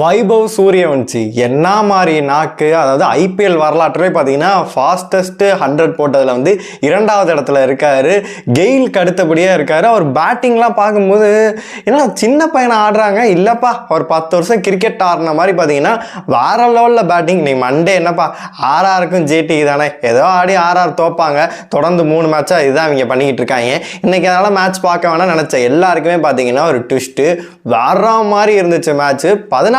வைபவ் சூரியவன்சி. என்ன மாதிரி நாக்கு? அதாவது ஐபிஎல் வரலாற்றிலே பார்த்தீங்கன்னா ஃபாஸ்டஸ்ட்டு ஹண்ட்ரட் போட்டதில் வந்து இரண்டாவது இடத்துல இருக்கார். கெயிலுக்கு அடுத்தபடியாக இருக்கார். அவர் பேட்டிங்லாம் பார்க்கும்போது ஏன்னா சின்ன பையனை ஆடுறாங்க? இல்லைப்பா அவர் பத்து வருஷம் கிரிக்கெட் ஆடின மாதிரி பார்த்தீங்கன்னா வேற லெவலில் பேட்டிங் நீ மண்டே என்னப்பா ஆர்ஆருக்கும் ஜேடிக்கு e தானே? ஏதோ ஆடி ஆர்ஆர் தோப்பாங்க. தொடர்ந்து மூணு மேட்சாக இதுதான் அவங்க பண்ணிக்கிட்டு இருக்காங்க. இன்றைக்கி அதனால் மேட்ச் பார்க்க வேணாம் நினச்சேன். எல்லாருக்குமே பார்த்தீங்கன்னா ஒரு ட்விஸ்ட்டு வேற மாதிரி இருந்துச்சு மேட்ச்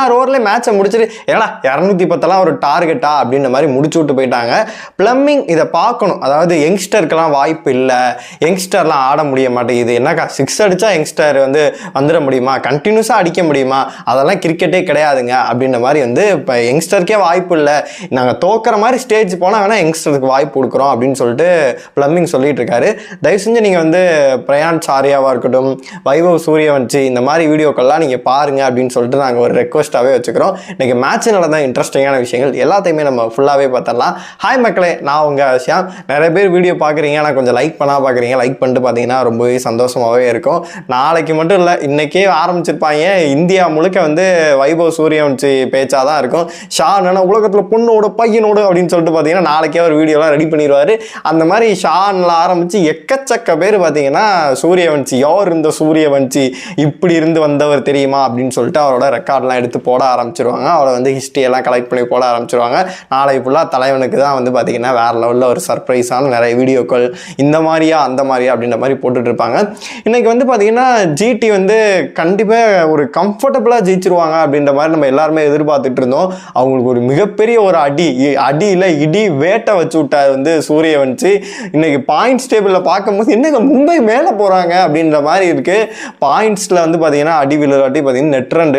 பதினாறு ஓவரில் மேட்சை முடிச்சுட்டு ஏன்னா இரநூத்தி பத்தெல்லாம் ஒரு டார்கெட்டா அப்படின்ற மாதிரி முடிச்சு விட்டு போயிட்டாங்க. பிளம்மிங் இதை பார்க்கணும். அதாவது யங்ஸ்டருக்கெல்லாம் வாய்ப்பு இல்லை. யங்ஸ்டர்லாம் ஆட முடிய மாட்டேங்குது. என்னக்கா சிக்ஸ் அடித்தா யங்ஸ்டர் வந்து வந்துட முடியுமா? கண்டினியூஸாக அடிக்க முடியுமா? அதெல்லாம் கிரிக்கெட்டே கிடையாதுங்க. அப்படின்ற மாதிரி வந்து இப்போ யங்ஸ்டருக்கே வாய்ப்பு இல்லை. நாங்கள் தோக்கிற மாதிரி ஸ்டேஜ் போனால் வேணால் யங்ஸ்டருக்கு வாய்ப்பு கொடுக்குறோம் அப்படின்னு சொல்லிட்டு பிளம்மிங் சொல்லிட்டு இருக்காரு. தயவு செஞ்சு நீங்கள் வந்து பிரயான் சாரியாவாக இருக்கட்டும் வைபவ் சூரியவன்சி இந்த மாதிரி வீடியோக்கள்லாம் நீங்கள் பாருங்க அப்படின்னு சொல்லிட்டு நாங்கள் ஒரு ரெக்வஸ்ட்டாகவே வச்சுக்கிறோம். இன்னைக்கு மேட்ச் நடந்த இன்ட்ரெஸ்டிங்கான விஷயங்கள் எல்லாத்தையுமே நம்ம ஃபுல்லாகவே பார்த்துடலாம். ஹாய் மக்களே நான் உங்கள் விஷயம் நிறைய பேர் வீடியோ பார்க்குறீங்க. ஆனால் கொஞ்சம் லைக் பண்ணால் பார்க்குறீங்க. லைக் பண்ணிட்டு பார்த்தீங்கன்னா ரொம்பவே சந்தோஷமாகவே இருக்கும். நாளைக்கு மட்டும் இல்லை இன்றைக்கே ஆரம்பிச்சிருப்பாங்க. இந்தியா முழுக்க வந்து வைபவ் சூரியவன்சி பேச்சாக தான் இருக்கும். ஷா என்னென்னா உலகத்தில் பொண்ணோட பையனோடு அப்படின்னு சொல்லிட்டு பார்த்தீங்கன்னா நாளைக்கே ஒரு வீடியோலாம் ரெடி பண்ணிடுவார். அந்த மாதிரி ஷானில் ஆரம்பித்து எக்கச்சக்க பேர் பார்த்தீங்கன்னா சூரியவன்சி யார் இந்த சூரியவன்சி இப்படி இருந்து வந்தவர் தெரியுமா? அப்படின்னு சொல்லிட்டு அவரோட ரெக்கார்ட்லாம் எடுத்து போட ஆரம்பிச்சிருவாங்க. அவரை வந்து ஹிஸ்ட்ரி எல்லாம் கலெக்ட் பண்ணி போட ஆரம்பிச்சிருவாங்க. நாளை ஃபுல்லாக தலைவனுக்கு தான் வந்து பார்த்திங்கன்னா வேற லெவலில் ஒரு சர்ப்ரைஸான நிறைய வீடியோக்கள் இந்த மாதிரியா அந்த மாதிரியா அப்படின்ற மாதிரி போட்டுட்ருப்பாங்க இன்றைக்கி வந்து பார்த்திங்கன்னா ஜிடி வந்து கண்டிப்பாக ஒரு கம்ஃபர்டபுளாக ஜெயிச்சிருவாங்க அப்படின்ற மாதிரி நம்ம எல்லாருமே எதிர்பார்த்துட்டு இருந்தோம். அவங்களுக்கு ஒரு மிகப்பெரிய ஒரு அடி இ- அடியில் இடி வேட்டை வச்சு விட்டார் வந்து சூரிய வந்துச்சு இன்றைக்கி பாயிண்ட்ஸ் டேபிளில் பார்க்கும்போது என்னங்க மும்பை மேலே போகிறாங்க அப்படின்ற மாதிரி இருக்குது பாயிண்ட்ஸில் வந்து பார்த்திங்கன்னா அடி விழுறாட்டி பார்த்திங்கன்னா நெட் ரன்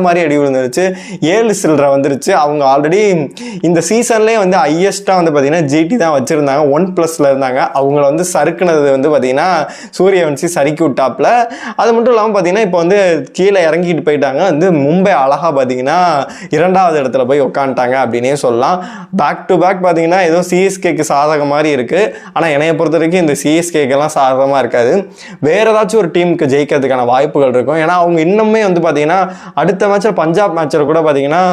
மாதிரி அடி விழுந்துருச்சு. ஏழு சில்லரை வந்துருச்சு. அவங்க ஆல்ரெடி இந்த சீசன்லேயே வந்து ஹையஸ்ட்டாக வந்து பார்த்தீங்கன்னா ஜிடி தான் வச்சுருந்தாங்க. ஒன் ப்ளஸில் இருந்தாங்க. அவங்கள வந்து சறுக்குனது வந்து பார்த்தீங்கன்னா சூரியவன்சி சறுக்கி விட்டாப்புல. அது மட்டும் இல்லாமல் பார்த்தீங்கன்னா இப்போ வந்து கீழே இறங்கிட்டு போயிட்டாங்க. வந்து மும்பை அழகாக பார்த்தீங்கன்னா இரண்டாவது இடத்துல போய் உட்காந்துட்டாங்க அப்படின்னே சொல்லலாம். பேக் டு பேக் பார்த்தீங்கன்னா ஏதோ சிஎஸ்கேக்கு சாதகம் மாதிரி இருக்குது ஆனால் என்னைய பொறுத்த வரைக்கும் இந்த சிஎஸ்கேக்கெல்லாம் சாதகமாக இருக்காது. வேறு ஏதாச்சும் ஒரு டீமுக்கு ஜெயிக்கிறதுக்கான வாய்ப்புகள் இருக்கும். ஏன்னா அவங்க இன்னுமே வந்து பார்த்தீங்கன்னா அடுத்த மேட்சில் பஞ்சாப் மேட்சில் கூட பார்த்தீங்கன்னா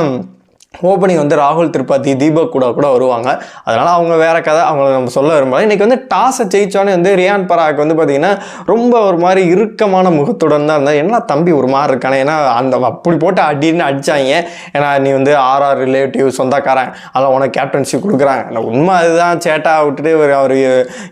ஓப்பனிங் வந்து ராகுல் திரிபாதி தீபக் கூட கூட வருவாங்க. அதனால் அவங்க வேற கதை அவங்கள நம்ம சொல்ல விரும்பலாம் இன்றைக்கி வந்து டாஸை ஜெயிச்சோன்னே வந்து ரியான் பராக் வந்து பார்த்தீங்கன்னா ரொம்ப ஒரு மாதிரி இறுக்கமான முகத்துடன் தான் இருந்தால் என்ன தம்பி ஒரு மாதிரி இருக்கானே? ஏன்னா அந்த அப்படி போட்டு அடின்னு அடித்தாங்க ஏன்னா நீ வந்து ஆர்ஆர் ரிலேட்டிவ் சொந்தக்காரன். அதான் உனக்கு கேப்டன்ஷிப் கொடுக்குறாங்க. இல்லை உண்மை அதுதான். சேட்டா விட்டுட்டு இவர் அவர்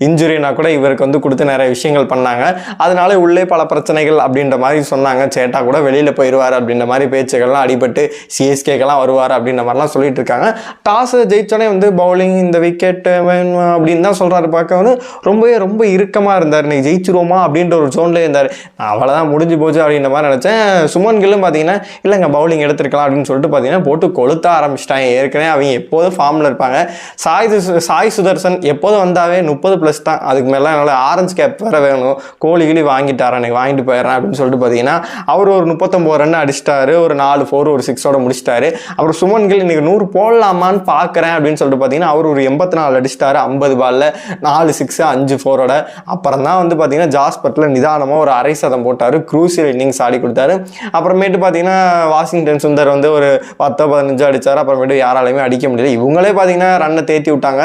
இன்ஜுரினா கூட இவருக்கு வந்து கொடுத்து நிறைய விஷயங்கள் பண்ணாங்க. அதனால உள்ளே பல பிரச்சனைகள் அப்படின்ற மாதிரி சொன்னாங்க. சேட்டா கூட வெளியில் போயிடுவார் அப்படின்ற மாதிரி பேச்சுகள்லாம் அடிபட்டு சிஎஸ்கேக்கெல்லாம் வருவார் அப்படின்னு அப்படின்ற மாதிரிலாம் சொல்லிட்டு இருக்காங்க டாஸ் ஜெயிச்சோடனே வந்து பவுலிங் இந்த விக்கெட் அப்படின்னு தான் சொல்கிறாரு பார்க்கவனு ரொம்பவே ரொம்ப இறுக்கமாக இருந்தார். இன்றைக்கி ஜெயிச்சிருவோமா அப்படின்ற ஒரு ஜோன்லேயே இருந்தார். அவ்வளோதான் முடிஞ்சு போச்சு அப்படின்ற மாதிரி நினச்சேன். சுமன் கில்லும் பார்த்தீங்கன்னா இல்லைங்க பவுலிங் எடுத்திருக்கலாம் அப்படின்னு சொல்லிட்டு பார்த்தீங்கன்னா போட்டு கொளுத்த ஆரம்பிச்சிட்டாங்க. ஏற்கனவே அவங்க எப்போதும் ஃபார்மில் இருப்பாங்க. சாய் சு- சாய் சுதர்சன் எப்போதும் வந்தாவே முப்பது ப்ளஸ் தான். அதுக்கு மேலே என்னால் ஆரஞ்சு கேப் வேற வேணும். கோழி கிளி வாங்கிட்டாரன் எனக்கு வாங்கிட்டு போயிடுறேன் அப்படின்னு சொல்லிட்டு பார்த்தீங்கன்னா அவர் ஒரு முப்பத்தொம்போது ரன் அடிச்சிட்டாரு. ஒரு நாலு ஃபோர் ஒரு சிக்ஸோட முடிச்சிட்டாரு. அப்புறம் சுமன் கில் இன்னைக்கு நூறு போடலாமான்னு பார்க்குறேன் அப்படின்னு சொல்லிட்டு பார்த்தீங்கன்னா அவர் ஒரு எண்பத்தி நாலு அடிச்சிட்டாரு ஐம்பது பாலில் நாலு சிக்ஸு அஞ்சு ஃபோரோட அப்புறம் தான் வந்து பார்த்தீங்கன்னா ஜாஸ்பட்டில் நிதானமாக ஒரு அரை சதம் போட்டார் க்ரூசியல் இன்னிங்ஸ் ஆடி கொடுத்தாரு. அப்புறமேட்டு பார்த்தீங்கன்னா வாஷிங்டன் சுந்தர் வந்து ஒரு பத்தோ பதினஞ்சோ அடிச்சார். அப்புறமேட்டு யாராலையுமே அடிக்க முடியல. இவங்களே பார்த்தீங்கன்னா ரன்னை தேத்தி விட்டாங்க.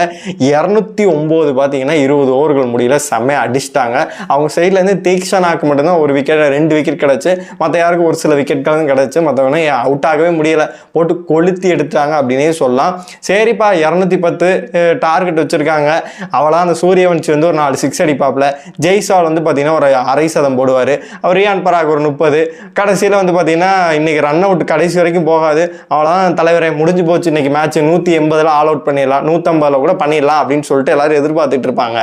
இரநூத்தி ஒம்பது பார்த்தீங்கன்னா இருபது ஓவர்கள் முடியல. செம்மையா அடிச்சிட்டாங்க. அவங்க சைட்லேருந்து தீக்ஷனாக்கு மட்டும்தான் ஒரு விக்கெட் ரெண்டு விக்கெட் கிடச்சி. மற்ற யாருக்கும் ஒரு சில விக்கெட்களும் கிடச்சி. மற்றவங்க அவுட் ஆகவே முடியலை. போட்டு கொளுத்தி எடுத்தாங்க அப்படின்னே சொல்லலாம். சரிப்பா இரநூத்தி பத்து டார்கெட் வச்சுருக்காங்க. அவளாக அந்த சூரியவன்சி வந்து ஒரு நாலு சிக்ஸ் அடிப்பாப்புல ஜெய்சால் வந்து பார்த்தீங்கன்னா ஒரு அரை சதம் போடுவார். அவர் ரியான் பராக் ஒரு முப்பது. கடைசியில் வந்து பார்த்தீங்கன்னா இன்னைக்கு ரன் அவுட் கடைசி வரைக்கும் போகாது. அவ்வளோதான் தலைவரே முடிஞ்சு போச்சு. இன்னைக்கு மேட்ச் நூற்றி எண்பதில் ஆல் அவுட் பண்ணிடலாம். நூற்றம்பதில் கூட பண்ணிடலாம் அப்படின்னு சொல்லிட்டு எல்லோரும் எதிர்பார்த்துட்டு இருப்பாங்க.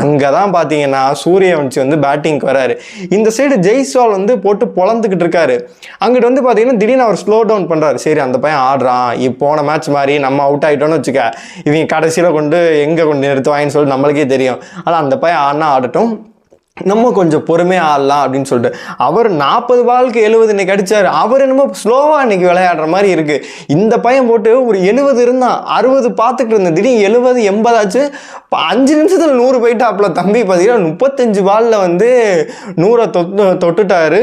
அங்கே தான் பார்த்தீங்கன்னா சூரியவன்சி வந்து பேட்டிங்க்கு வராரு. இந்த சைடு ஜெய்சால் வந்து போட்டு பொழந்துக்கிட்டு இருக்காரு. அங்கிட்டு வந்து பார்த்தீங்கன்னா திடீர்னு அவர் ஸ்லோ டவுன் பண்ணுறாரு சரி அந்த பையன் ஆடுறான். இப்போ போன மேட்ச் மாதிரி நம்ம அவுட் ஆகிட்டோம்னு வச்சுக்க. இவங்க கடைசியில் கொண்டு எங்கே கொண்டு நிறுத்துவாங்கன்னு சொல்லிட்டு நம்மளுக்கே தெரியும். ஆனால் அந்த பையன் ஆடினா ஆடட்டும். நம்ம கொஞ்சம் பொறுமையாக ஆடலாம் அப்படின்னு சொல்லிட்டு. அவர் நாற்பது பாலுக்கு எழுபது இன்னைக்கு அடித்தார் அவர் என்னமோ ஸ்லோவாக இன்னைக்கு விளையாடுற மாதிரி இருக்குது இந்த பையன் போட்டு ஒரு எழுபது இருந்தான் அறுபது பார்த்துக்கிட்டு இருந்தேன் திடீர்னு எழுபது எண்பதாச்சு அஞ்சு நிமிஷத்தில் நூறு போயிட்டாப்புல தம்பி. பார்த்தீங்கன்னா முப்பத்தஞ்சு பாலில் வந்து நூறை தொட்டு தொட்டுட்டாரு.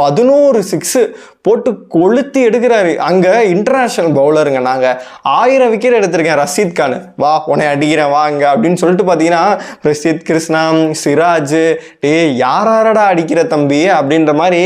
பதினோரு சிக்ஸு போட்டு கொளுத்தி எடுக்கிறாரு. அங்கே இன்டர்நேஷ்னல் பவுலருங்க நாங்கள் ஆயிரம் விக்கெட் எடுத்திருக்கேன் ரஷீத் கான். வா உன்னை அடிக்கிறேன் வாங்க அப்படின்னு சொல்லிட்டு பார்த்தீங்கன்னா பிரசித் கிருஷ்ணா சிராஜ் டே யாராரடா அடிக்கிற தம்பி அப்படின்ற மாதிரி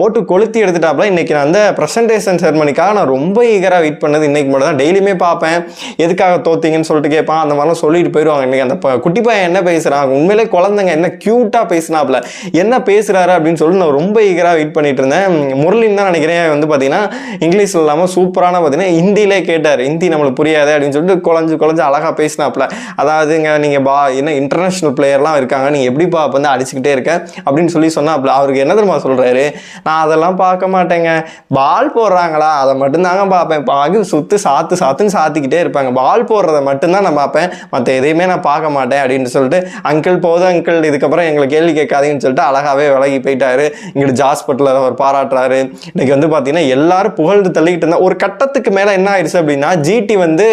போட்டு கொளுத்தி எடுத்துட்டாப்புல இன்றைக்கி நான் அந்த ப்ரெசன்டேஷன் செரமனிக்காக நான் ரொம்ப ஈகராக வெயிட் பண்ணது. இன்றைக்கி மட்டும் தான் டெய்லியுமே பார்ப்பேன் எதுக்காக தோத்தீங்கன்னு சொல்லிட்டு கேட்பான். அந்த மாதிரிலாம் சொல்லிட்டு போயிடுவாங்க. இன்றைக்கி அந்த குட்டி பையன் என்ன பேசுகிறான் உண்மையிலே குழந்தைங்க என்ன க்யூட்டாக பேசினாப்புல என்ன பேசுகிறாரு அப்படின்னு சொல்லிட்டு நான் ரொம்ப ஈகராக வெயிட் பண்ணிட்டு இருந்தேன். முரளின்னு தான் நினைக்கிறேன். வந்து பார்த்தீங்கன்னா இங்கிலீஷில் இல்லாமல் சூப்பரான பார்த்தீங்கன்னா ஹிந்தியிலே கேட்டார். ஹிந்தி நம்மளுக்கு புரியாது அப்படின்னு சொல்லிட்டு குழஞ்சு குழஞ்சு அழகாக பேசினாப்ல அதாவதுங்க நீங்கள் பா என்ன இன்டர்நேஷ்னல் பிளேயர்லாம் இருக்காங்க. நீங்கள் எப்படிப்பா அப்போ வந்து அடிச்சுக்கிட்டே இருக்க? அப்படின்னு சொல்லி சொன்னாப்ல அவருக்கு என்ன தெரியுமா சொல்கிறாரு நான் அதெல்லாம் பார்க்க மாட்டேங்க. பால் போடுறாங்களா? அதை மட்டும்தாங்க பார்ப்பேன். பாக்கி சுற்று சாத்து சாத்துன்னு சாத்திக்கிட்டே இருப்பாங்க. பால் போடுறத மட்டும்தான் நான் பார்ப்பேன். மற்ற எதையுமே நான் பார்க்க மாட்டேன் அப்படின்னு சொல்லிட்டு அங்கிள் போதும் அங்கிள் இதுக்கப்புறம் எங்களை கேள்வி கேட்காதீங்கன்னு சொல்லிட்டு அழகாகவே விலகி போயிட்டாரு. இங்கிட்டு ஹாஸ்பிட்டலில் அவர் பாராட்டுறாரு. இன்னைக்கு வந்து பார்த்தீங்கன்னா எல்லாரும் புகழ்ந்து தள்ளிக்கிட்டு இருந்தா ஒரு கட்டத்துக்கு மேலே என்ன ஆயிடுச்சு அப்படின்னா ஜிடி வந்து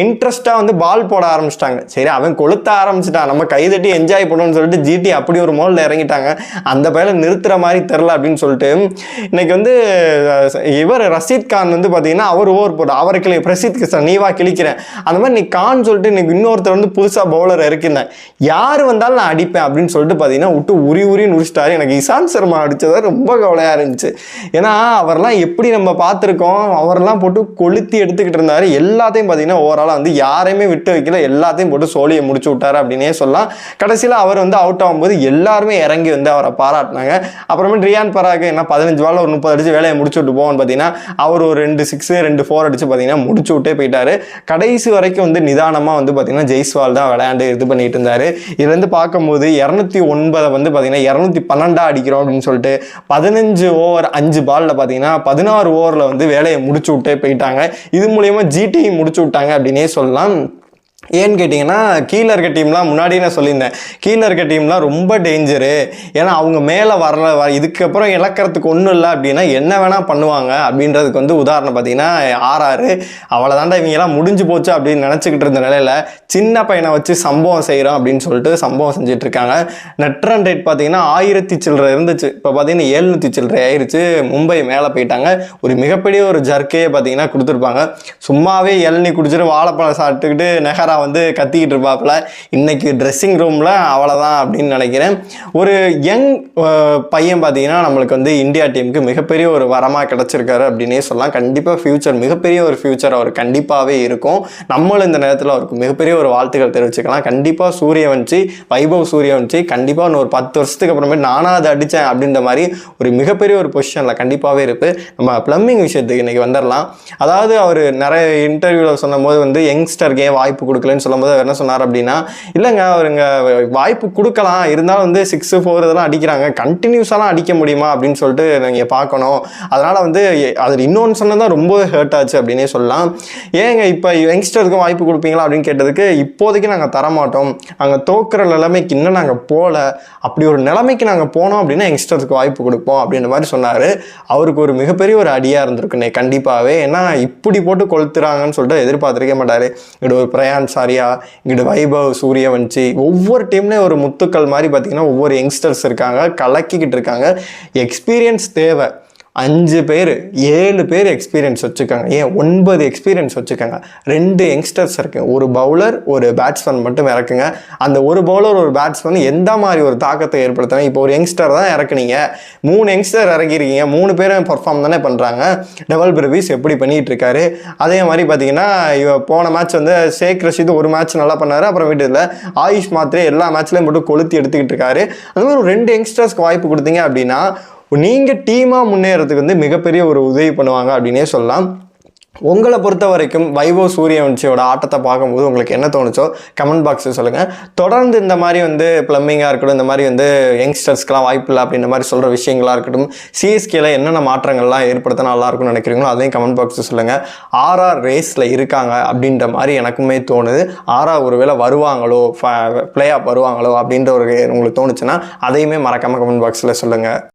இன்ட்ரெஸ்டாக வந்து பால் போட ஆரம்பிச்சிட்டாங்க. சரி அவன் கொளுத்த ஆரம்பிச்சிட்டான். நம்ம கைதட்டி என்ஜாய் பண்ணணும்னு சொல்லிட்டு ஜிடி அப்படி ஒரு மோலில் இறங்கிட்டாங்க. அந்த பையனை நிறுத்துற மாதிரி தெரில அப்படின்னு சொல்லிட்டு இன்னைக்கு வந்து இவர் ரஷீத் கான் வந்து பார்த்தீங்கன்னா அவர் ஓவர் போட்டு அவரை கிளி பிரசித் கிருஷ்ணன் நீவா கிழிக்கிறேன். அந்த மாதிரி நீ கான் சொல்லிட்டு இன்னைக்கு இன்னொருத்தர் வந்து புதுசாக பவுலர் இறக்கிருந்தேன் யார் வந்தாலும் நான் அடிப்பேன் அப்படின்னு சொல்லிட்டு பார்த்தீங்கன்னா விட்டு உரி உரி நுடிச்சிட்டாரு எனக்கு இசாந்த் சர்மா அடித்ததை ரொம்ப ரொம்ப கவலையாக இருந்துச்சு. ஏன்னா அவர்லாம் எப்படி நம்ம பார்த்துருக்கோம் அவரெல்லாம் போட்டு கொளுத்தி எடுத்துக்கிட்டு இருந்தார். எல்லாத்தையும் பார்த்தீங்கன்னா ஓவராலாக வந்து யாரையுமே விட்டு வைக்கல. எல்லாத்தையும் போட்டு சோழியை முடிச்சு விட்டாரு அப்படின்னே சொல்லலாம். கடைசியில் அவர் வந்து அவுட் ஆகும்போது எல்லாருமே இறங்கி வந்து அவரை பாராட்டினாங்க. அப்புறமே ரியான் பராக் என்ன பதினஞ்சு பால் ஒரு முப்பது அடிச்சு வேலையை முடிச்சு விட்டு போவோம்னு பார்த்தீங்கன்னா அவர் ஒரு ரெண்டு சிக்ஸு ரெண்டு ஃபோர் அடிச்சு பார்த்தீங்கன்னா முடிச்சு விட்டே போயிட்டாரு. கடைசி வரைக்கும் வந்து நிதானமாக வந்து பார்த்தீங்கன்னா ஜெய்ஸ்வால் தான் விளையாண்டு இது பண்ணிட்டு இருந்தார். இதுலேருந்து பார்க்கும்போது இரநூத்தி ஒன்பதை வந்து பார்த்தீங்கன்னா இரநூத்தி பன்னெண்டா அடிக்கிறோம் அப்படின்னு சொல்லிட்டு பதினஞ்சு ஓவர் அஞ்சு பாலில் பார்த்தீங்கன்னா பதினாறு ஓவரில் வந்து வேலையை முடிச்சு விட்டே போயிட்டாங்க. இது மூலயமா ஜிடி முடிச்சு விட்டாங்க அப்படின்னே சொல்லலாம். ஏன்னு கேட்டிங்கன்னா கீழே இருக்க டீம்லாம் முன்னாடி நான் சொல்லியிருந்தேன். கீழே இருக்க டீம்லாம் ரொம்ப டேஞ்சரு ஏன்னா அவங்க மேலே வரல வர இதுக்கப்புறம் இழக்கிறதுக்கு ஒன்றும் இல்லை அப்படின்னா என்ன வேணால் பண்ணுவாங்க அப்படின்றதுக்கு வந்து உதாரணம் பார்த்தீங்கன்னா ஆறாறு அவ்வளோதாண்டா இவங்கெல்லாம் முடிஞ்சு போச்சு அப்படின்னு நினச்சிக்கிட்டு இருந்த நிலையில் சின்ன பையனை வச்சு சம்பவம் செய்கிறோம் அப்படின்னு சொல்லிட்டு சம்பவம் செஞ்சுட்டு இருக்காங்க. நெட் ரன் ரேட் பார்த்தீங்கன்னா ஆயிரத்தி சில்லறை இருந்துச்சு. இப்போ பார்த்தீங்கன்னா ஏழ்நூற்றி சில்லறை ஆயிடுச்சு மும்பை மேலே போயிட்டாங்க. ஒரு மிகப்பெரிய ஒரு ஜர்க்கையே பார்த்தீங்கன்னா கொடுத்துருப்பாங்க. சும்மாவே இளநீ குடிச்சிட்டு வாழைப்பழம் சாப்பிட்டுக்கிட்டு நெஹரா வந்து கத்திக்கிட்டு இருப்பாப்புல. இன்றைக்கி ட்ரெஸ்ஸிங் ரூமில் அவ்வளோதான் அப்படின்னு நினைக்கிறேன். ஒரு யங் பையன் பார்த்தீங்கன்னா நம்மளுக்கு வந்து இந்தியா டீமுக்கு மிகப்பெரிய ஒரு வரமாக கிடச்சிருக்காரு அப்படின்னே சொல்லலாம். கண்டிப்பாக ஃப்யூச்சர் மிகப்பெரிய ஒரு ஃப்யூச்சர் அவர் கண்டிப்பாகவே இருக்கும். நம்மளும் இந்த நேரத்தில் அவருக்கு மிகப்பெரிய ஒரு வாழ்த்துக்கள் தெரிவிச்சுக்கலாம். கண்டிப்பாக சூரியவன்சி வைபவ் சூரியவன்சி கண்டிப்பாக இன்னும் ஒரு பத்து வருஷத்துக்கு அப்புறமேட்டு நானாக அதை அடித்தேன் அப்படின்ற மாதிரி ஒரு மிகப்பெரிய ஒரு பொசிஷனில் கண்டிப்பாகவே இருக்குது நம்ம ப்ளம்பிங் விஷயத்துக்கு இன்றைக்கி வந்துடலாம் அதாவது அவர் நிறைய இன்டர்வியூவில் சொன்னபோது வந்து யங்ஸ்டருக்கு ஏன் வாய்ப்பு கொடுக்கலன்னு சொல்லும்போது அவர் என்ன சொன்னார் அப்படின்னா இல்லைங்க அவருங்க வாய்ப்பு கொடுக்கலாம். இருந்தாலும் வந்து சிக்ஸு ஃபோர் இதெல்லாம் அடிக்கிறாங்க. கண்டினியூஸாலாம் அடிக்க முடியுமா? அப்படின்னு சொல்லிட்டு நீங்கள் பார்க்கணும். அதனால் வந்து அது இன்னொன்று சொன்னதான் ரொம்ப ஹர்ட் ஆச்சு அப்படின்னே சொல்லலாம். ஏங்க இப்போ யங்ஸ்டருக்கும் வாய்ப்பு கொடுப்பீங்களா அப்படின்னு கேட்டதுக்கு இப்போதைக்கு நாங்கள் தரமாட்டோம். அங்கே தோக்குற நிலைமைக்கு இன்னும் நாங்கள் போகல அப்படி ஒரு நிலைமைக்கு நாங்கள் போனோம் அப்படின்னா யங்ஸ்டருக்கு வாய்ப்பு கொடுப்போம் அப்படின்ற மாதிரி சொன்னார். அவருக்கு ஒரு மிகப்பெரிய ஒரு அடியாக இருந்திருக்குண்ணே கண்டிப்பாகவே ஏன்னா இப்படி போட்டு கொளுத்துறாங்கன்னு சொல்லிட்டு எதிர்பார்த்திருக்க மாட்டார். இங்கிட்ட ஒரு பிரயான் சாரியா இங்கிட்டு வைபவ் சூரியவன்சி ஒவ்வொரு டீம்லேயும் ஒரு முத்துக்கள் மாதிரி பார்த்தீங்கன்னா ஒவ்வொரு யங்ஸ்டர்ஸ் இருக்காங்க கலக்கிக்கிட்டு இருக்காங்க. எக்ஸ்பீரியன்ஸ் தேவை. அஞ்சு பேர் ஏழு பேர் எக்ஸ்பீரியன்ஸ் வச்சுருக்காங்க. ஏன்? ஒன்பது எக்ஸ்பீரியன்ஸ் வச்சுருக்காங்க. ரெண்டு யங்ஸ்டர்ஸ் இருக்குது ஒரு பவுலர் ஒரு பேட்ஸ்மேன் மட்டும் இறக்குங்க. அந்த ஒரு பவுலர் ஒரு பேட்ஸ்மேன் எந்த மாதிரி ஒரு தாக்கத்தை ஏற்படுத்தினா இப்போ ஒரு யங்ஸ்டர் தான் இறக்குனீங்க. மூணு யங்ஸ்டர் இறக்கிருக்கீங்க மூணு பேரும் பர்ஃபார்ம் தானே பண்ணுறாங்க டெவல் பிரவிஸ் எப்படி பண்ணிகிட்டு இருக்காரு அதே மாதிரி பார்த்தீங்கன்னா இவன் போன மேட்ச் வந்து ஷேக் ரஷீத் ஒரு மேட்ச் நல்லா பண்ணார். அப்புறம் வீட்டில் ஆயுஷ் மாத்திரே எல்லா மேட்ச்லையும் மட்டும் கொளுத்தி எடுத்துக்கிட்டு இருக்காரு அது மாதிரி ஒரு ரெண்டு யங்ஸ்டர்ஸ்க்கு வாய்ப்பு கொடுத்தீங்க அப்படின்னா நீங்கள் டீமாக முன்னேறதுக்கு வந்து மிகப்பெரிய ஒரு உதவி பண்ணுவாங்க அப்படின்னே சொல்லலாம். உங்களை பொறுத்த வரைக்கும் வைபவ் சூரியவன்சியோட ஆட்டத்தை பார்க்கும்போது உங்களுக்கு என்ன தோணுச்சோ கமெண்ட் பாக்ஸில் சொல்லுங்கள் தொடர்ந்து இந்த மாதிரி வந்து ப்ளம்பிங்காக இருக்கட்டும் இந்த மாதிரி வந்து யங்ஸ்டர்ஸ்க்குலாம் வாய்ப்பு இல்லை அப்படின்ற மாதிரி சொல்கிற விஷயங்களாக இருக்கட்டும் சிஎஸ்கேல என்னென்ன மாற்றங்கள்லாம் ஏற்படுத்த நல்லா இருக்கும்னு நினைக்கிறீங்களோ அதையும் கமெண்ட் பாக்ஸில் சொல்லுங்கள் ஆர்ஆர் ரேஸில் இருக்காங்க அப்படின்ற மாதிரி எனக்குமே தோணுது. ஆர்ஆர் ஒருவேளை வருவாங்களோ ப்ளே ஆஃப் வருவாங்களோ அப்படின்ற ஒரு உங்களுக்கு தோணுச்சுன்னா அதையுமே மறக்காமல் கமெண்ட் பாக்ஸில் சொல்லுங்கள்